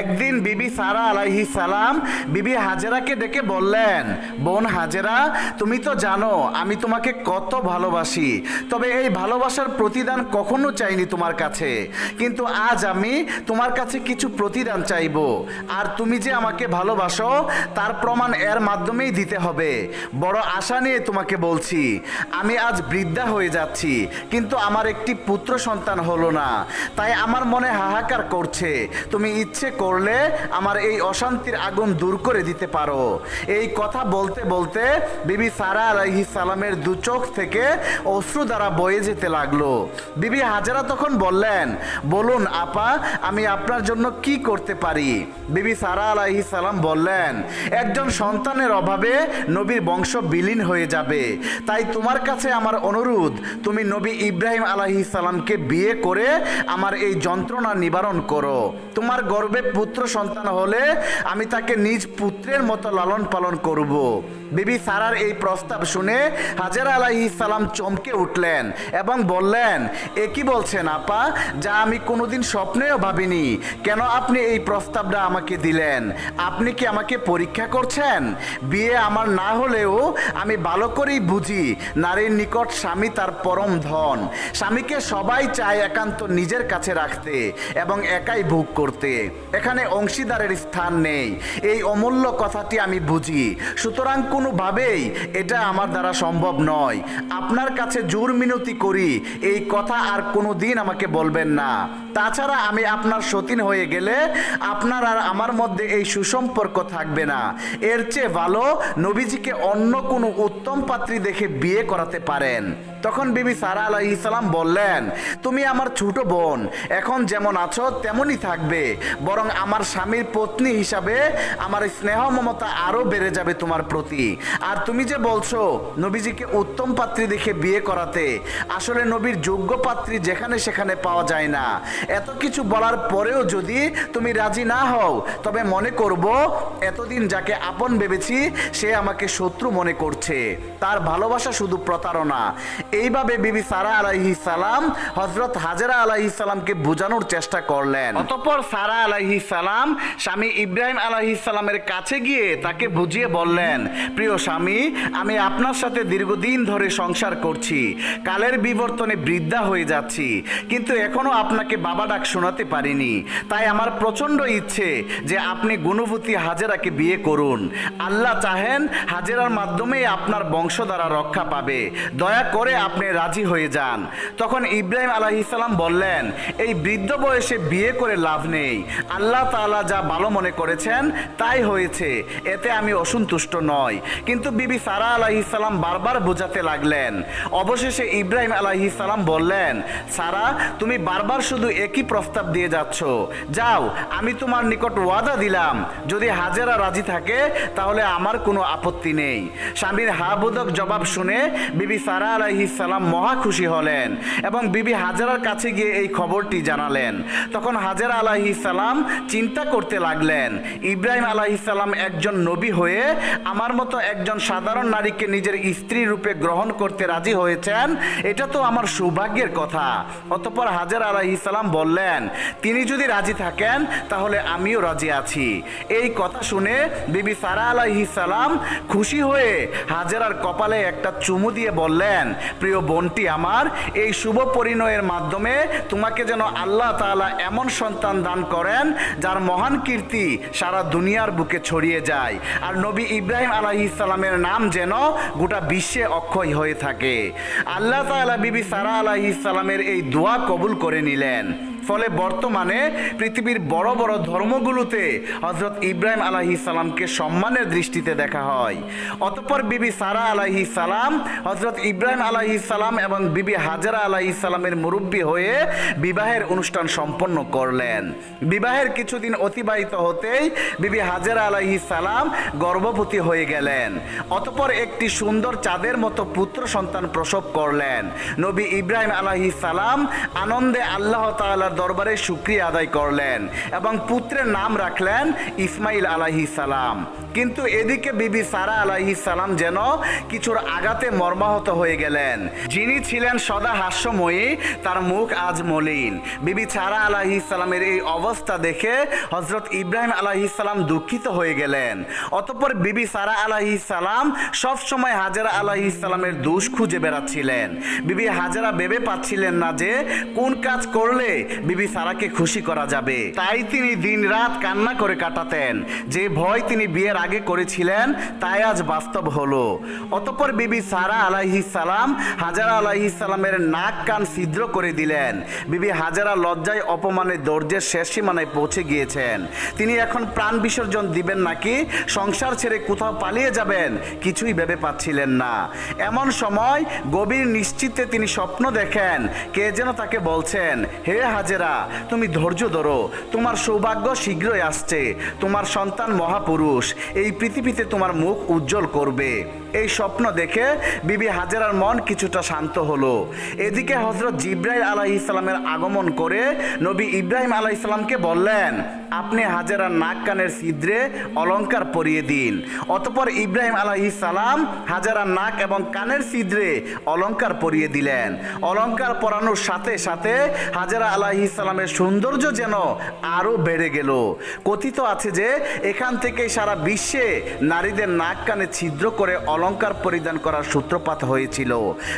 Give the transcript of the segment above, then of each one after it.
একদিন বিবি সারা আলাইহি সালাম বিবি হাজেরাকে ডেকে বললেন, বোন হাজেরা, তুমি তো জানো, আমি তোমাকে কত ভালোবাসি, তবে এই ভালোবাসার প্রতিদান কখনো চাইনি তোমার কাছে। কিন্তু আজ আমি তোমার কাছে কিছু প্রতিদান চাইব, আর তুমি যে আমাকে ভালোবাসো, তার প্রমাণ এর মাধ্যমেই দিতে হবে। বড় আশা নিয়ে তোমাকে বলছি, আমি আজ বৃদ্ধা হয়ে যাচ্ছি, কিন্তু আমার একটি পুত্র সন্তান হলো না, তাই আমার মনে হাহাকার করছে। তুমি ইচ্ছে করলে আমার এই অশান্তির আগুন দূর করে দিতে পারো। এই কথা বলতে বলতে বিবি সারা আলাইহি সালামের দু চোখ থেকে অশ্রু দ্বারা বয়ে যেতে লাগল। বিবি হাজারা তখন বললেন, বলুন আপা, আমি আপনার জন্য কি করতে পারি? বিবি সারা আলাইহি সালাম বললেন, একজন সন্তানের অভাবে নবীর বংশ বিলীন হয়ে যাবে। তাই তোমার কাছে আমার অনুরোধ, তুমি নবী ইব্রাহিম আলাহি সালামকে বিয়ে করে আমার এই যন্ত্রণা নিবারণ করো। তোমার গর্বে পুত্র সন্তান হলে আমি তাকে নিজ পুত্রের মতো লালন পালন করব। বিবি সারার এই প্রস্তাব শুনে হাজার আলাহি সালাম চমকে উঠলেন এবং বললেন, এ কি বলছেন আপা? যা আমি কোনোদিন স্বপ্নেও ভাবিনি। কেন আপনি এই প্রস্তাবটা আমাকে দিলেন? আপনি কি আমাকে পরীক্ষা করছেন? বিয়ে আমার না হলেও আমি ভালো করেই বুঝি নারীর নিকট স্বামী তার পরম ধন। স্বামীকে সবাই চায় একান্ত নিজের কাছে রাখতে এবং একাই ভোগ করতে। এখানে অংশীদারের স্থান নেই। এই অমূল্য কথাটি আমি বুঝি। সুতরাং কোনোভাবেই এটা আমার দ্বারা সম্ভব নয়। আপনার কাছে জোর মিনতি করি। এই কথা আর কোনো দিন আমাকে বলবেন না। তাছাড়া আমি আপনার সতীন হয়ে গেলে আপনার আর আমার মধ্যে এই সুসম্পর্ক থাকবে না। এর চেয়ে ভালো নবীজিকে অন্য কোনো উত্তম পাত্রী দেখে বিয়ে করাতে পারেন। তখন বিবি সারা আলাহ ইসলাম বললেন, তুমি আমার ছোট বোন, এখন যেমন আছো তেমনই থাকবে। বরং আমার স্বামীর পত্নী হিসাবে আমার স্নেহ মমতা আরও বেড়ে যাবে তোমার প্রতি। আর তুমি যে বলছো নবীজিকে উত্তম পাত্রী দেখে বিয়ে করাতে, আসলে নবীর যোগ্য পাত্রী যেখানে সেখানে পাওয়া যায় না। এত কিছু বলার পরেও যদি তুমি রাজি না হও, তবে মনে করব এতদিন যাকে আপন ভেবেছি, সে আমাকে শত্রু মনে করছে। তার ভালোবাসা শুধু প্রতারণা। এইভাবে বিবি সারা আলাইহি সালাম হজরত হাজরা আলাইহি সালামকে বোঝানোর চেষ্টা করলেন। অতঃপর সারা আলাইহি সালাম স্বামী ইব্রাহিম আলাইহি সালামের কাছে গিয়ে তাকে বুঝিয়ে বললেন, প্রিয় স্বামী, আমি আপনার সাথে দীর্ঘদিন ধরে সংসার করছি। কালের বিবর্তনে বৃদ্ধা হয়ে যাচ্ছি। কিন্তু এখনও আপনাকে বাবা ডাক শোনাতে পারিনি। তাই আমার প্রচণ্ড ইচ্ছে যে আপনি গুণভূতি হাজেরাকে বিয়ে করুন। আল্লাহ চাহেন হাজেরার মাধ্যমে আপনার বংশধারা রক্ষা পাবে। দয়া করে আপনি রাজি হয়ে যান। তখন ইব্রাহিম আলাহিসাল্লাম বললেন, এই বৃদ্ধ বয়সে বিয়ে করে লাভ নেই। আল্লাহ তাআলা যা ভালো মনে করেছেন তাই হয়েছে। এতে আমি অসন্তুষ্ট নয় কিন্তু বিবি সারা আলাহিসাল্লাম বারবার বোঝাতে লাগলেন। অবশেষে ইব্রাহিম আলাহিসাল্লাম বললেন, সারা, তুমি বারবার শুধু একই প্রস্তাব দিয়ে যাচ্ছ? যাও, আমি তোমার নিকট ওয়াদা দিলাম। যদি হাজেরা রাজি থাকে, তাহলে আমার কোনো আপত্তি নেই। স্বামীর হাবোধক জবাব শুনে বিবি সারা আলাইহি সালাম মহা খুশি হলেন এবং বিবি হাজারার কাছে গিয়ে এই খবরটি জানালেন। তখন হাজারা আলাইহি সালাম চিন্তা করতে লাগলেন, ইব্রাহিম আলাইহি সালাম একজন নবী হয়ে আমার মতো একজন সাধারণ নারীকে নিজের স্ত্রী রূপে গ্রহণ করতে রাজি হয়েছেন? এটা তো আমার সৌভাগ্যের কথা। অতপর হাজার আলাইহি সালাম বললেন, তিনি যদি রাজি থাকেন, তাহলে আমিও রাজি আছি। এই কথা শুনে বিবি সারা আলাইহি সালাম খুশি হয়ে হাজেরার কপালে একটা চুমু দিয়ে বললেন, প্রিয় বোনটি আমার, এই শুভ পরিণয়ের মাধ্যমে তোমাকে যেন আল্লাহ তাআলা এমন সন্তান দান করেন, যার মহান কীর্তি সারা দুনিয়ার বুকে ছড়িয়ে যায়। আর নবী ইব্রাহিম আলাইহি সালামের নাম যেন গোটা বিশ্বে অক্ষয় হয়ে থাকে। আল্লাহ তাআলা বিবি সারা আলাইহি সালামের এই দোয়া কবুল করে নিলেন। ফলে বর্তমানে পৃথিবীর বড় বড় ধর্মগুলোতে হজরত ইব্রাহিম আলাহি সালামকে সম্মানের দৃষ্টিতে দেখা হয়। অতঃপর বিবি সারা আলাহি সালাম হজরত ইব্রাহিম আলাহি সালাম এবং বিবি হাজারা আলাহি সালামের মুরব্বী হয়ে বিবাহের অনুষ্ঠান সম্পন্ন করলেন। বিবাহের কিছুদিন অতিবাহিত হতেই বিবি হাজারা আলাহি সালাম গর্ভবতী হয়ে গেলেন। অতপর একটি সুন্দর চাঁদের মতো পুত্র সন্তান প্রসব করলেন। নবী ইব্রাহিম আলাহি সালাম আনন্দে আল্লাহ তাআলার আল্লাহর দরবারে শুক্রিয়া আদায় করলেন এবং পুত্রের নাম রাখলেন ইসমাইল আলাহি সালাম। কিন্তু এদিকে বিবি সারা আলাহি সালাম যেন কিছুর আঘাতে মর্মাহত হয়ে গেলেন। যিনি ছিলেন সদা হাস্যময়ী, তার মুখ আজ মলিন। বিবি সারা আলাহি সালামের এই অবস্থা দেখে হজরত ইব্রাহিম আলাহি সালাম দুঃখিত হয়ে গেলেন। অতঃপর বিবি সারা আলাহি সালাম সব সময় হাজারা আলাহি সালামের দোষ খুঁজে বেড়াচ্ছিলেন। বিবি হাজারা ভেবে পাচ্ছিলেন না যে কোন কাজ করলে বিবি সারাকে খুশি করা যাবে। তাই তিনি দিন রাত কান্না করে কাটাতেন। যে ভয় তিনি বিয়ের আগে করেছিলেন, তাই আজ বাস্তব হলো। অতঃপর বিবি সারা আলাইহি সালাম, হাজারা আলাইহি সালামের নাক কান ছিদ্র করে দিলেন। বিবি হাজারা লজ্জায় অপমানে দর্জের শেষ সীমানায় পৌঁছে গিয়েছেন। তিনি এখন প্রাণ বিসর্জন দিবেন নাকি? সংসার ছেড়ে কোথাও পালিয়ে যাবেন? কিছুই ভেবে পাচ্ছিলেন না। এমন সময় গভীর নিশ্চিতে তিনি স্বপ্ন দেখেন। কে যেন তাকে বলছেন, হে হাজেরা তুমি ধৈর্য ধরো। তোমার সৌভাগ্য শীঘ্রই আসছে। তোমার সন্তান মহাপুরুষ, এই পৃথিবীতে তোমার মুখ উজ্জ্বল করবে। এই স্বপ্ন দেখে বিবি হাজেরার মন কিছুটা শান্ত হলো। এদিকে হজরত জিব্রাইল আলাহ ইসলামের আগমন করে নবী ইব্রাহিম আলাহ ইসলামকে বললেন, আপনি হাজেরার নাক কানের ছিদ্রে অলংকার পরিয়ে দিন। অতপর ইব্রাহিম আলাহি সালাম হাজারার নাক এবং কানের ছিদ্রে অলংকার পরিয়ে দিলেন। অলংকার পরানোর সাথে সাথে হাজারা আলাহি সালামের সৌন্দর্য যেন আরও বেড়ে গেল। কথিত আছে যে, এখান থেকেই সারা বিশ্বে নারীদের নাক কানে ছিদ্র করে অলংকার পরিধান করার সূত্রপাত হয়েছিল।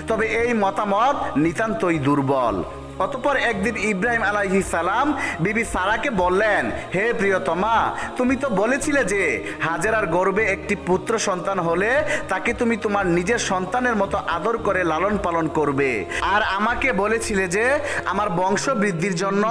তবে এই মতামত নিতান্তই দুর্বল। অতপর একদিন ইব্রাহিম আলাইহি সালাম বিবি সারাকে বললেন, হে প্রিয়তমা, তুমি তো বলেছিলে যে হাজেরার গর্বে একটি পুত্র সন্তান হলে তাকে তুমি তোমার নিজের সন্তানের মতো আদর করে লালন পালন করবে। আর আমাকে বলেছিলে যে আমার বংশ বৃদ্ধির জন্য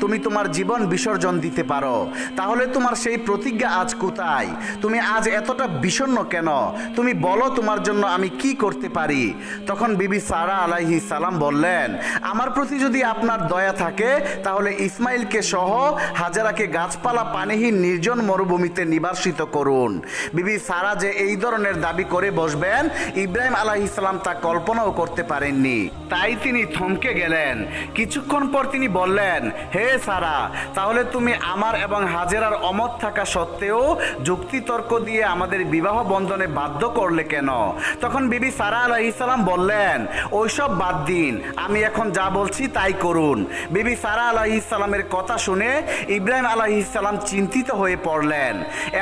তুমি তোমার জীবন বিসর্জন দিতে পারো। তাহলে তোমার সেই প্রতিজ্ঞা আজ কোথায়? তুমি আজ এতটা বিষণ্ণ কেন? তুমি বলো তোমার জন্য আমি কি করতে পারি? তখন বিবি সারা আলাইহি সালাম বললেন, আমার প্রতি যদি আপনার দয়া থাকে, তাহলে ইসমাইলকে সহ হাজারাকে গাছপালা পানিহীন নির্জন মরুভূমিতে নিবাসিত করুন। বিবি সারা যে এই ধরনের দাবি করে বসবেন, ইব্রাহিম আলাহ ইসলাম তা কল্পনাও করতে পারেননি। তাই তিনি থমকে গেলেন। কিছুক্ষণ পর তিনি বললেন, হে সারা, তাহলে তুমি আমার এবং হাজেরার অমত থাকা সত্ত্বেও যুক্তিতর্ক দিয়ে আমাদের বিবাহ বন্ধনে বাধ্য করলে কেন? তখন বিবি সারা আলাহ ইসলাম বললেন ওইসব বাদ দিন, আমি এখন যা বলছি তাই করুন। বিবি সারা আলাহ ইসলামের কথা শুনে ইব্রাহিম আলাহ ইসলাম চিন্তিত হয়ে পড়লেন।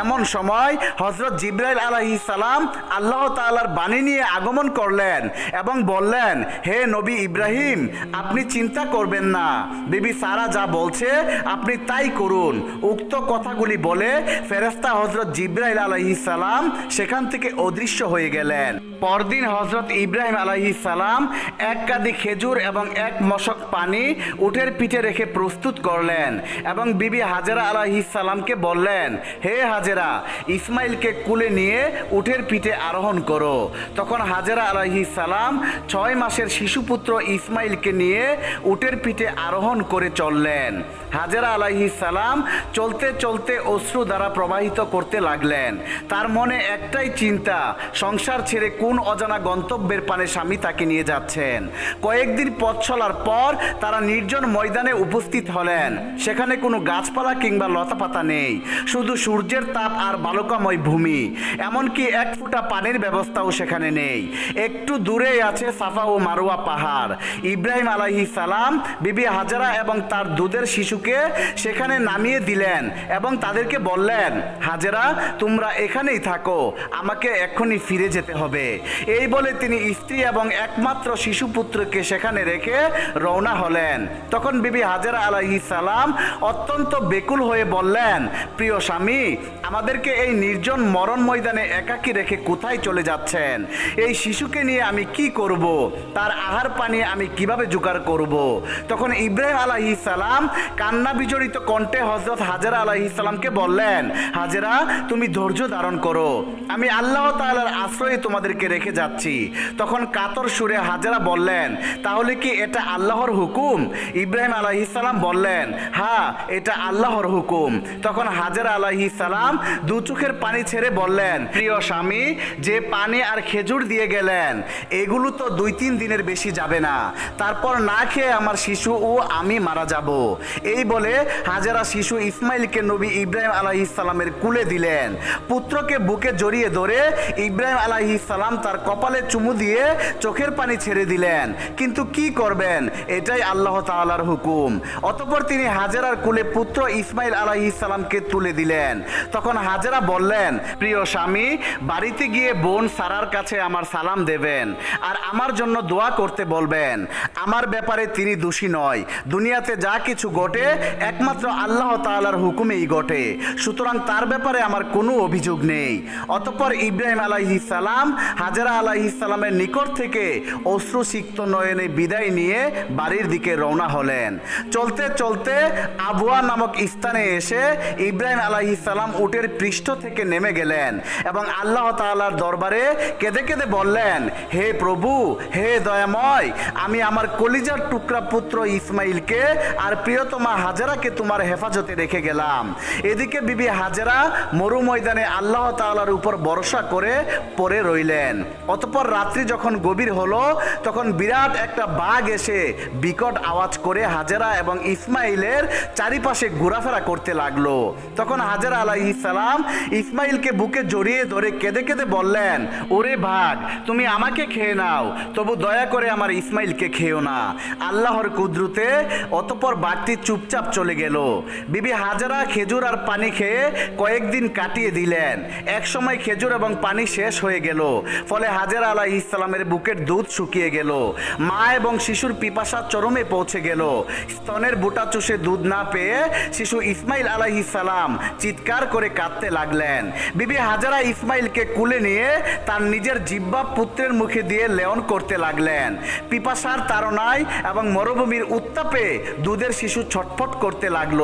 এমন সময় হজরত জিব্রাইল আলাহ ইসলাম আল্লাহ তাআলার বাণী নিয়ে আগমন করলেন এবং বললেন, হে নবী ইব্রাহিম, আপনি চিন্তা করবেন না। বিবি সারা যা বলছে, আপনি তাই করুন। উক্ত কথাগুলি বলে ফেরেস্তা হজরত জিব্রাইল আলাইহি সালাম সেখান থেকে অদৃশ্য হয়ে গেলেন। পরদিন হজরত ইব্রাহিম আলাইহি সালাম এক কাদি খেজুর এবং এক মশক পানি উটের পিঠে রেখে প্রস্তুত করলেন এবং বিবি হাজেরা সালামকে বললেন, হে হাজেরা, ইসমাইলকে কুলে নিয়ে উটের পিঠে আরোহণ করো। তখন হাজেরা সালাম ছয় মাসের শিশুপুত্র ইসমাইলকে নিয়ে উটের পিঠে আরোহণ করে চললেন। হাজেরা সালাম চলতে চলতে অশ্রু দ্বারা প্রবাহিত করতে লাগলেন। তার মনে একটাই চিন্তা, সংসার ছেড়ে কোন অজানা গন্তব্যের পানে স্বামী তাকে নিয়ে যাচ্ছেন? কয়েকদিন পথ চলার পর তারা নির্জন ময়দানে উপস্থিত হলেন। সেখানে কোনো গাছপালা কিংবা লতাপাতা নেই। শুধু সূর্যের তাপ আর বালুকাময় ভূমি। এমনকি এক ফুটা পানির ব্যবস্থাও সেখানে নেই। একটু দূরেই আছে সাফা ও মারুয়া পাহাড়। ইব্রাহিম আলাইহি সালাম, বিবি হাজারা এবং তার দুধের শিশুকে সেখানে নামিয়ে দিলেন এবং তাদেরকে বললেন, হাজেরা, তোমরা এখানেই থাকো। আমাকে এক্ষুনি ফিরে যেতে হবে। এই বলে তিনি স্ত্রী এবং একমাত্র শিশুপুত্রকে সেখানে রেখে রওনা হলেন। তখন বিবি হাজেরা আলাইহি সালাম অত্যন্ত বেকুল হয়ে বললেন, প্রিয় স্বামী, আমাদেরকে এই নির্জন মরণ ময়দানে একাকী রেখে কোথায় চলে যাচ্ছেন? এই শিশুকে নিয়ে আমি কি করব? তার আহার পানি আমি কীভাবে জোগাড় করব? তখন ইব্রাহিম আলাইহি সালাম কান্না বিজড়িত কণ্ঠে হজরত হাজেরা আলাইহি সালামকে বললেন, হাজেরা, তুমি ধৈর্য ধারণ করো। আমি আল্লাহ তাআলার আশ্রয়ে তোমাদেরকে রেখে যাচ্ছি। তখন কাতর সুরে হাজেরা বললেন, তাহলে কি এটা আল্লাহর হুকুম। ইব্রাহিম আলাইহিসালাম বললেন হ্যাঁ এটা আল্লাহর হুকুম। তখন হাজেরা আলাইহিসালাম দু চোখের পানি ছেড়ে বললেন, প্রিয় স্বামী, যে পানি আর খেজুর দিয়ে গেলেন, এগুলো তো দুই তিন দিনের বেশি যাবে না। তারপর না খেয়ে আমার শিশু ও আমি মারা যাব। এই বলে হাজারা শিশু ইসমাইলকে নবী ইব্রাহিম আলাইহিসালামের কুলে দিলেন। পুত্রকে বুকে জড়িয়ে ধরে ইব্রাহিম আলাইহিসালাম তার কপালে চুমু দিয়ে চোখের পানি ছেড়ে দিলেন। কিন্তু কি করবেন? এটাই আল্লাহ তাআলার হুকুম। অতঃপর তিনি হাজেরার কুলে পুত্র ইসমাইল আলাইহিসালামকে তুলে দিলেন। তখন হাজেরা বললেন, প্রিয় স্বামী, বাড়িতে গিয়ে বোন সারার কাছে আমার সালাম দেবেন আর আমার জন্য দোয়া করতে বলবেন। আমার ব্যাপারে তিনি দোষী নয়। দুনিয়াতে যা কিছু ঘটে, একমাত্র আল্লাহ তাআলার হুকুমেই ঘটে। সুতরাং তার ব্যাপারে আমার কোনো অভিযোগ নেই। অতঃপর ইব্রাহিম আলাইহিস সালাম হাজারা আলাইহিস সালামের নিকট থেকে অশ্রুসিক্ত নয়নে বিদায় নিয়ে বাড়ির দিকে রওনা হলেন। চলতে চলতে আবুয়া নামক স্থানে এসে ইব্রাহিম আলাইহিস সালাম উটের পৃষ্ঠ থেকে নেমে গেলেন এবং আল্লাহ তাআলার দরবারে কেঁদে কেঁদে বললেন, হে প্রভু, হে দয়াময়, আমি আমার কলিজার টুকরা পুত্র ইসমাইলকে আর প্রিয়তমা হাজারাকে তোমার হেফাজতে রেখে গেলাম। এদিকে বিবি হাজারা মরু ময়দানে আল্লাহ তাআলার উপর ভরসা করে পড়ে রইলেন। অতঃপর রাত্রি যখন গভীর হলো, তখন বিরাট একটা বাঘ এসে বিকট আওয়াজ করে হাজারা এবং ইসমাইলের চারিপাশে ঘোরাফেরা করতে লাগল। তখন হাজারা আলাইহিস সালাম ইসমাইলকে বুকে জড়িয়ে ধরে কেঁদে কেঁদে বললেন, ওরে ভাগ, তুমি আমাকে খেয়ে নাও, তবু দয়া করে আমার ইসমাইলকে খেও না। আল্লাহর কুদরতে অতপর বাঘটি চুপচাপ চলে গেল। বিবি হাজারা খেজুর আর পানি খেয়ে কয়েকদিন কাটিয়ে দিলেন। এক সময় খেজুর এবং পানি শেষ হয়ে গেল, ফলে হাজারা আলাহ ইসলামের বুকের দুধ শুকিয়ে গেল। মা এবং শিশুর পিপাসা চরমে পৌঁছে গেল। স্তনের বুটা চুষে দুধ না পেয়ে শিশু ইসমাইল আলাইহিস সালাম চিৎকার করে কাঁদতে লাগলেন। বিবি হাজারা ইসমাইলকে কুলে নিয়ে তার নিজের জিব্বা পুত্রের মুখে দিয়ে লেয়ন করতে লাগলেন। পিপাসার তাড়নায় এবং মরুভূমির উত্তাপে দুধের শিশু ছটফট করতে লাগল।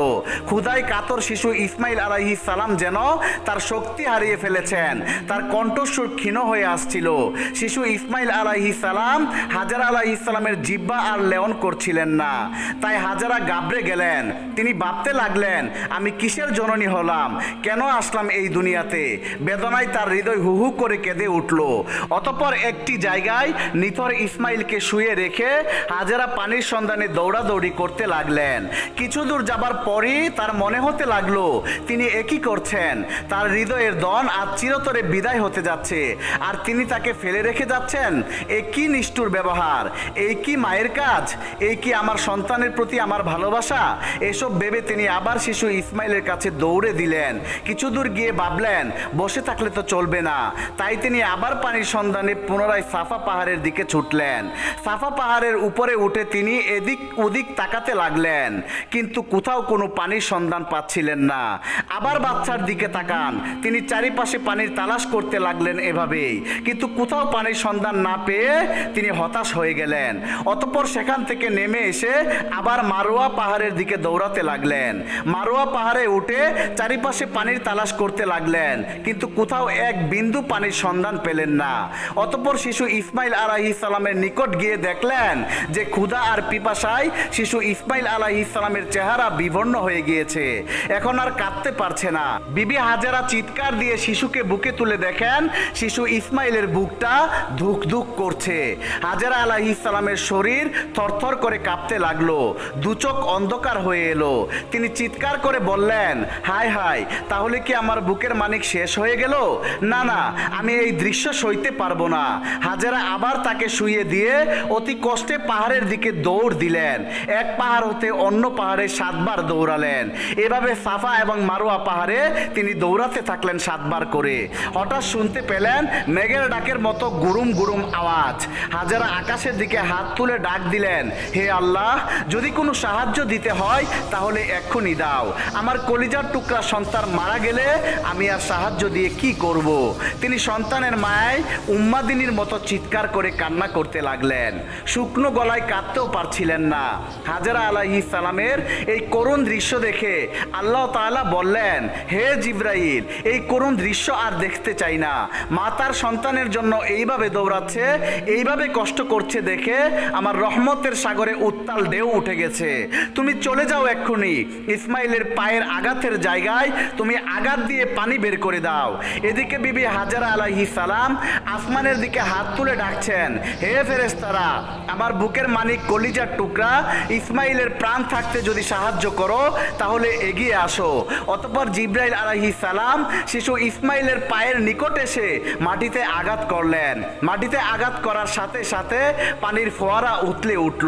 ক্ষুদায় কাতর শিশু ইসমাইল আলাইহিস সালাম যেন তার শক্তি হারিয়ে ফেলেছেন। তার কণ্ঠস্বর ক্ষীণ হয়ে আসছিল। শিশু ইসমাইল আলাইহিস সালাম হাজার আলাইহিস সালামের জিব্বা আর লেয়ন করছিলেন না। তাই হাজারা গাবড়ে গেলেন। তিনি ভাবতে লাগলেন, আমি কিসের জননী হলাম? কেন আসলাম এই দুনিয়াতে? বেদনায় তার হৃদয় হু হু করে কেঁদে উঠল। অতপর একটি জায়গায় নিথর ইসমাইলকে শুয়ে রেখে হাজারা পানির সন্ধানে দৌড়াদৌড়ি করতে লাগলেন। কিছু দূর যাবার পরই তার মনে হতে লাগল, তিনি একই করছেন? তার হৃদয়ের দন আজ চিরতরে বিদায় হতে যাচ্ছে। আর তিনি তাকে ফেলে রেখে যাচ্ছেন? এ কি নিষ্ঠুর ব্যবহার? এই কি মায়ের কাজ? এই কি আমার সন্তানের প্রতি আমার ভালোবাসা? এসব ভেবে তিনি আবার শিশু ইসমাইলের কাছে দৌড়ে দিলেন। কিছু দূর গিয়ে ভাবলেন, বসে থাকলে তো চলবে না। তাই তিনি আবার পানির সন্ধানে পুনরায় সাফা পাহাড়ের দিকে ছুটলেন। সাফা পাহাড়ের উপরে উঠে তিনি এদিক ওদিক তাকাতে লাগলেন, কিন্তু কোথাও কোনো পানির সন্ধান পাচ্ছিলেন না। আবার বাচ্চার দিকে তাকান। তিনি চারিপাশে পানির তালাশ করতে লাগলেন এভাবেই। কিন্তু কোথাও পানির সন্ধান না পেয়ে তিনি হতাশ হয়ে গেলেন। অতপর সেখান থেকে নেমে এসে আবার মারোয়া পাহাড়ের দিকে দৌড়াতে লাগলেন। মারোয়া পাহাড়ে উঠে চারিপাশে পানির তালাশ করতে লাগলেন, কিন্তু কোথাও এক বিন্দু পানির সন্ধান পেলেন না। অতঃপর শিশু ইসমাইল আলাহি সালামের নিকট গিয়ে দেখলেন যে ক্ষুধা আর পিপাসায় শিশু ইসমাইল আলাহি সালামের চেহারা বিবর্ণ হয়ে গিয়েছে। এখন আর কাঁদতে পারছে না। বিবি হাজারা চিৎকার দিয়ে শিশুকে বুকে তুলে দেখেন, শিশু ইসমাইলের বুকটা ধুক ধুক করছে। হাজারা আলাহি সালামের শরীর থরথর করে কাঁপতে লাগল। দুচোখ অন্ধকার হয়ে এলো। তিনি চিৎকার করে বললেন, হায় হায়, তাহলে কি আমার বুকের মানিক শেষ হয়ে গেল? না না, আমি এই দৃশ্য সইতে পারব না। হাজারা আবার তাকে শুইয়ে দিয়ে অতি কষ্টে পাহাড়ের দিকে দৌড় দিলেন। এক পাহাড় হতে অন্য পাহাড়ে সাতবার দৌড়ালেন। এভাবে সাফা এবং মারোয়া পাহাড়ে তিনি দৌড়াতে থাকলেন সাতবার করে। হঠাৎ শুনতে পেলেন মেঘের ডাকের মতো গুরুম গুরুম আওয়াজ। হাজারা আকাশের দিকে হাত তুলে ডাক দিলেন হে আল্লাহ, যদি কোনো সাহায্য দিতে হয়, তাহলে এক্ষুনি দাও। আমার কলিজার টুকরা সন্তান মারা গেলে আমি আর সাহায্য দিয়ে কি করব। তিনি সন্তানের মায়ায় উম্মাদিনীর মতো চিৎকার করে কান্না করতে লাগলেন। শুকনো গলায় কাঁদতেও পারছিলেন না। হাজারা আলাহি সালামের এই করুণ দৃশ্য দেখে আল্লাহ তাআলা বললেন, হে জিব্রাইল, এই করুণ দৃশ্য আর দেখতে চাই না। মা তার সন্তানের জন্য এইভাবে দৌড়াচ্ছে, এইভাবে কষ্ট করছে দেখে আমার রহমতের সাগরে উত্তাল ঢেউ উঠে গেছে। তুমি চলে যাও এক্ষুনি। ইসমাইলের পায়ের আঘাতের জায়গায় তুমি আঘাত দিয়ে পানি বের করে দাও। এদিকে বিবি হাজারা আলাইহি সালাম আসমানের দিকে হাত তুলে ডাকছেন, হে ফেরেস্তারা আমার বুকের মানিক কলিজার টুকরা, ইসমাইলের প্রাণ থাকতে যদি সাহায্য করো, তাহলে এগিয়ে আসো। অতপর জিব্রাইল আলাইহি সালাম শিশু ইসমাইলের পায়ের নিকট এসে মাটিতে আঘাত করলেন। মাটিতে আঘাত করার সাথে সাথে পানির ফোয়ারা উতলে উঠল।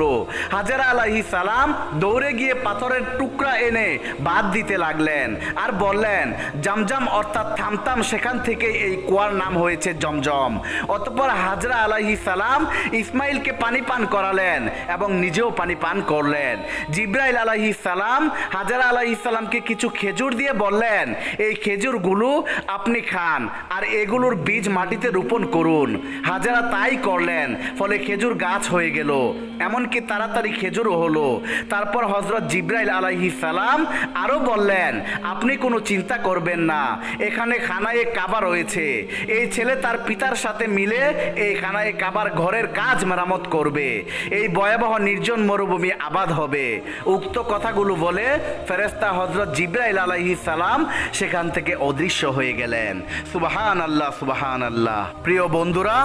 হাজারা আলাইহি সালাম দৌড়ে গিয়ে পাথরের টুকরা এনে বাদ দিতে লাগলেন আর বললেন, জামজাম অর্থাৎ থামতাম সেখান থেকে এই কুয়ার নাম হয়েছে জমজম। অতপর হাজরা আলাইহি সালাম ইসমাইলকে পানি পান করালেন এবং নিজেও পানি পান করলেন। জিব্রাইল আলাইহি সালাম হাজারা আলাইহি সালামকে কিছু খেজুর দিয়ে বললেন, এই খেজুরগুলো আপনি খান আর এগুলোর বীজ মাটিতে রোপণ করুন। হাজারা তাই করলেন, ফলে খেজুর গাছ হয়ে গেল। এমনকি তাড়াতাড়ি খেজুরও হলো। তারপর হজরত জিব্রাইল আলাইহি সালাম আরও বললেন, আপনি কোনো চিন্তা করবেন না, এখানে খানায়ে কাবা রয়েছে। এই ছেলে তার পিতার সাথে মিলে এই খানায় কাবার ঘরের কাজ মেরামত করবে। এই ভয়াবহ নির্জন মরুভূমি আবাদ হবে। উক্ত কথাগুলো বলে ফেরেস্তা হজরত জিব্রাইল আলাইহি সালাম সেখান থেকে অদৃশ্য হয়ে গেলেন। সুবাহান আল্লাহ সুবাহান আল্লাহ প্রিয় বন্ধুরা,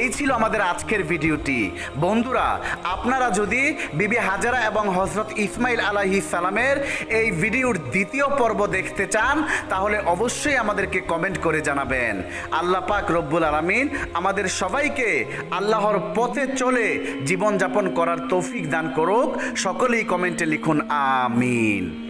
এই ছিল আমাদের আজকের ভিডিওটি। বন্ধুরা, আপনারা যদি বিবি হাজারা এবং হজরত ইসমাইল আলাহি সালামের এই ভিডিওর দ্বিতীয় পর্ব দেখতে চান, তাহলে অবশ্যই আমাদেরকে কমেন্ট করে জানাবেন। আল্লাহ পাক রব্বুল আলমিন আমাদের সবাইকে আল্লাহর পথে চলে জীবনযাপন করার তৌফিক দান করুক। সকলেই কমেন্টে লিখুন, আমিন।